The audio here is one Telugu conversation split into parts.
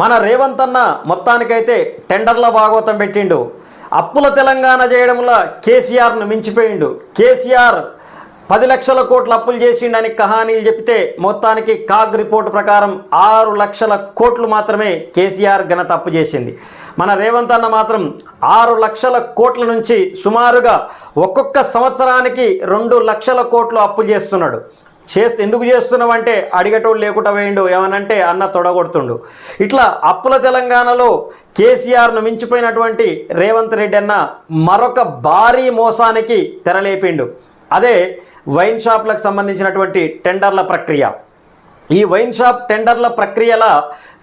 మన రేవంత్ అన్న మొత్తానికైతే టెండర్ల భాగవతం పెట్టిండు. అప్పుల తెలంగాణ చేయడంలో కేసీఆర్ను మించిపోయిండు. కేసీఆర్ పది లక్షల కోట్ల అప్పులు చేసిండని కహానీలు చెప్తే మొత్తానికి కాగ్ రిపోర్టు ప్రకారం ఆరు లక్షల కోట్లు మాత్రమే కేసీఆర్ ఘనత అప్పు చేసింది. మన రేవంత్ అన్న మాత్రం ఆరు లక్షల కోట్ల నుంచి సుమారుగా ఒక్కొక్క సంవత్సరానికి రెండు లక్షల కోట్లు అప్పు చేస్తున్నాడు. చేస్తే ఎందుకు చేస్తున్నావు అంటే అడిగేటోడు లేకుండా వేయండు ఏమనంటే అన్న తొడగొడుతుండు. ఇట్లా అప్పుల తెలంగాణలో కేసీఆర్ను మించిపోయినటువంటి రేవంత్ రెడ్డి అన్న మరొక భారీ మోసానికి తెరలేపిండు. అదే వైన్ షాప్లకు సంబంధించినటువంటి టెండర్ల ప్రక్రియ. ఈ వైన్ షాప్ టెండర్ల ప్రక్రియల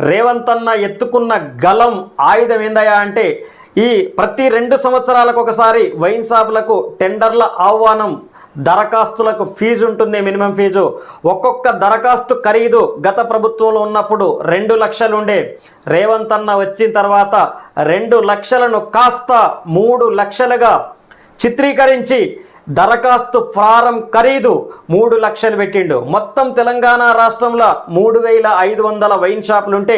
రేవంత్ అన్న ఎత్తుకున్న గలం ఆయుధం ఏందయా అంటే ఈ ప్రతి రెండు సంవత్సరాలకు ఒకసారి వైన్ షాపులకు టెండర్ల ఆహ్వానం దరఖాస్తులకు ఫీజు ఉంటుంది మినిమం ఫీజు. ఒక్కొక్క దరఖాస్తు ఖరీదు గత ప్రభుత్వంలో ఉన్నప్పుడు రెండు లక్షలుండే రేవంత్ అన్న వచ్చిన తర్వాత రెండు లక్షలను కాస్త మూడు లక్షలుగా చిత్రీకరించి దరఖాస్తు ఫారం ఖరీదు మూడు లక్షలు పెట్టిండు. మొత్తం తెలంగాణ రాష్ట్రంలో మూడు వేల ఐదు వందల వైన్ షాపులుంటే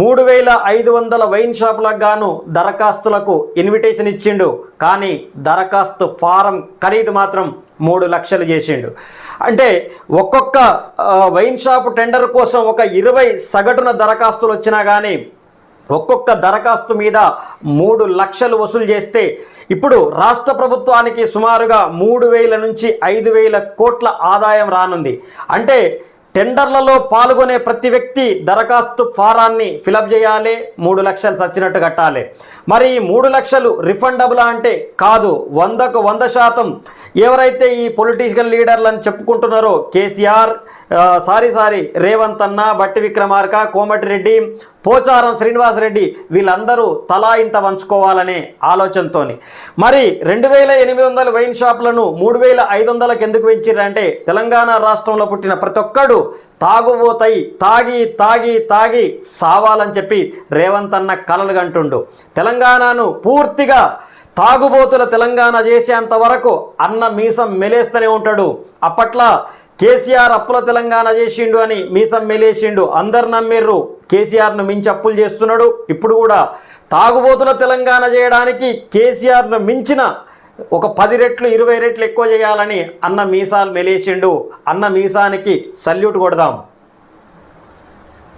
మూడు వేల ఐదు వందల వైన్ షాపులకు గాను దరఖాస్తులకు ఇన్విటేషన్ ఇచ్చిండు. కానీ దరఖాస్తు ఫారం ఖరీదు మాత్రం మూడు లక్షలు చేసిండు. అంటే ఒక్కొక్క వైన్ షాపు టెండర్ కోసం ఒక ఇరవై సగటున దరఖాస్తులు వచ్చినా కానీ ఒక్కొక్క దరఖాస్తు మీద మూడు లక్షలు వసూలు చేస్తే ఇప్పుడు రాష్ట్ర ప్రభుత్వానికి సుమారుగా మూడు వేల నుంచి ఐదు వేల కోట్ల ఆదాయం రానుంది. అంటే టెండర్లలో పాల్గొనే ప్రతి వ్యక్తి దరఖాస్తు ఫారాన్ని ఫిలప్ చేయాలి మూడు లక్షలు సచ్చినట్టు కట్టాలి. మరి ఈ మూడు లక్షలు రిఫండబుల్ అంటే కాదు వందకు వంద శాతం. ఎవరైతే ఈ పొలిటికల్ లీడర్లను చెప్పుకుంటున్నారో కేసీఆర్ సారీ సారీ రేవంత్ అన్న బట్టి విక్రమార్క కోమటిరెడ్డి పోచారం శ్రీనివాసరెడ్డి వీళ్ళందరూ తలా ఇంత వంచుకోవాలనే ఆలోచనతోని. మరి రెండు వేల ఎనిమిది వందల వైన్ షాపులను మూడు వేల ఐదు వందలకు ఎందుకు పెంచారంటే తెలంగాణ రాష్ట్రంలో పుట్టిన ప్రతి ఒక్కడు తాగుబోతాయి తాగి తాగి తాగి సావాలని చెప్పి రేవంత్ అన్న కలలు కంటుండు. తెలంగాణను పూర్తిగా తాగుబోతుల తెలంగాణ చేసేంత వరకు అన్న మీసం మెలేస్తూనే ఉంటాడు. అప్పట్లో కేసీఆర్ అప్పుల తెలంగాణ చేసిండు అని మీసం మెలేసిండు. అందరు నమ్మిర్రు. కేసీఆర్ను మించి అప్పులు చేస్తున్నాడు. ఇప్పుడు కూడా తాగుబోతుల తెలంగాణ చేయడానికి కేసీఆర్ను మించిన ఒక పది రెట్లు ఇరవై రెట్లు ఎక్కువ చేయాలని అన్న మీసాలు మెలేసిండు. అన్న మీసానికి సల్యూట్ కొడదాం.